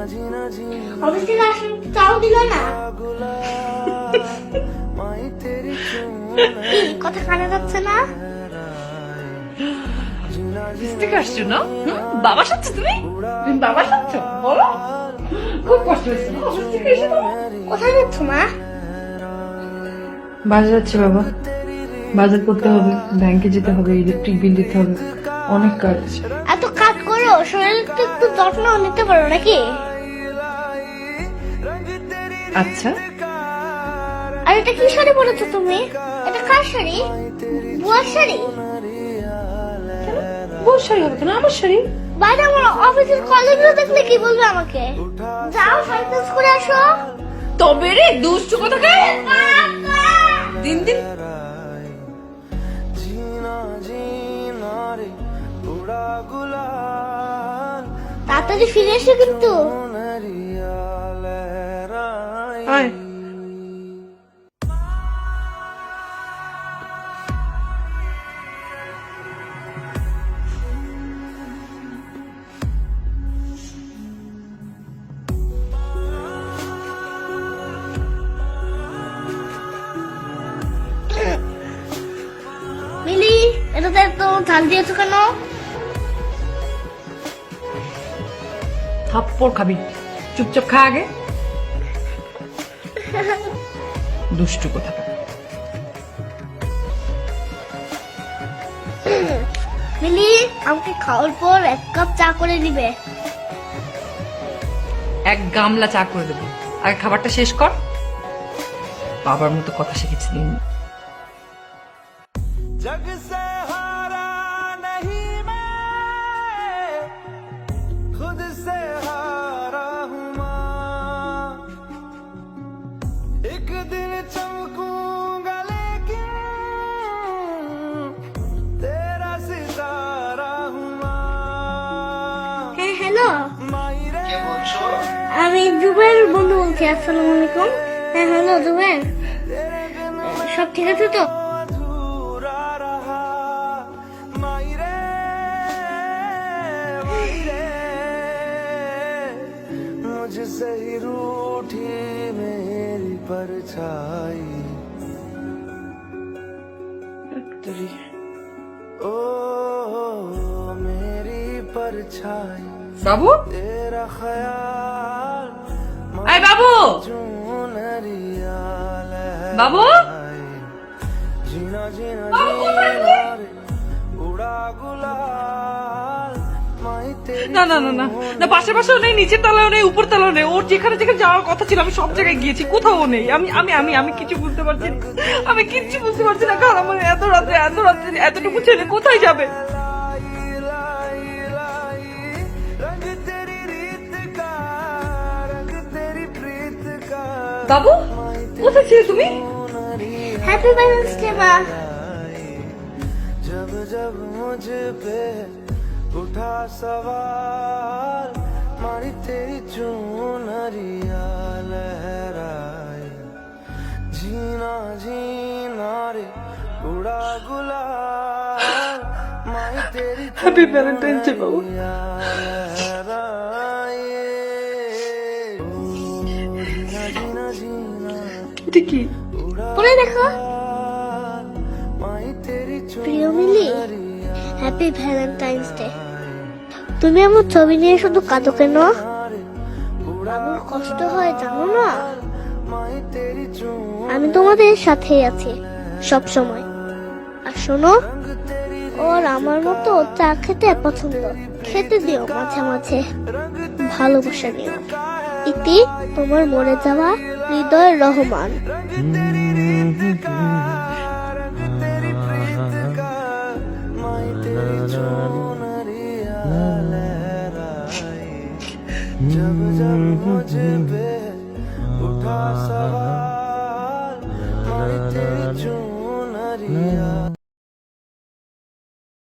না কথা যাচ্ছে না? বাবা সাচ্ছ তুমি? তুমি বাবা সাচ্ছ বলো। খুব কষ্ট হয়েছে কোথায় মা? বাজার যাচ্ছে বাবা। বাজার করতে হবে ব্যাংকে যেতে হবে ইলেকট্রিক বিল দিতে হবে। অনেক কাজ। এত কাজ করো শরীরটা একটু যত্ন নিতে পারো নাকি? আচ্ছা। আর এটা কি শাড়ি বলেছ তুমি? এটা কার শাড়ি? বুয়ার শাড়ি? বুয়ার শাড়ি হবে কেন? আমার শাড়ি? বাইরে আমার অফিসের কলিগরা দেখলে কি বলবে আমাকে? যাও সাইকেল করে আসো। তবে রে দুষ্টু কোথাকার? দিন দিন। তাড়াতাড়ি ফিরে এসো কিন্তু। ঝাল দিয়েছ কেন? থাপ্পড় খাবি। চুপচাপ খা আগে। দুষ্টু কথা মিলি আমাকে খাওয়ার পর এক কাপ চা করে দিবে এক গামলা চা করে দেবো। আগে খাবারটা শেষ কর। বাবার মতো কথা শিখেছি। দিন जग জুবের বন্ধু বলছি আসসালামু আলাইকুম হ্যাঁ হ্যালো জুবের সব ঠিক আছে তো अधूरा रहा माई रे माई रे मुझसे ही रूठी मेरी परछाई ओ मेरी परछाई বাবু तेरा ख्याल আয় বাবু বাবু না না না না পাশে পাশেও নেই নিচের তলাও নেই উপর তলাও নেই ওর যেখানে যেখানে যাওয়ার কথা ছিল আমি সব জায়গায় গিয়েছি কোথাও নেই আমি আমি আমি আমি কিছু বুঝতে পারছি আমি কিচ্ছু বুঝতে পারছি না কারণ আমার এত রাতে এত রাতে এতটুকু ছেলে কোথায় যাবে বাবু কোথায় ছিলে তুমি হ্যাপি ভ্যালেন্স ডে মা जब जब मुझ पे उठा सवाल मारी तेरी चूनरिया लहराए जीना जीना रे उड़ा गुलाल माई तेरी হ্যাপি ভ্যালেন্টাইন ডে বাবু এটা কি? পরে দেখো। প্রিয় মিলি হ্যাপি ভ্যালেন্টাইন্স ডে তুমি আমার ছবি নিয়ে শুধু কাঁদো কেন? আমার কষ্ট হয়, জানো না? আমি তোমাদের সাথেই আছি, সব সময়। আর শোনো, ওর আমার মতো চা খেতে পছন্দ। খেতে দিও মাঝে মাঝে। ভালোবাসা দিও। ইতি, তোমার মরে যাওয়া হৃদয় রহমান।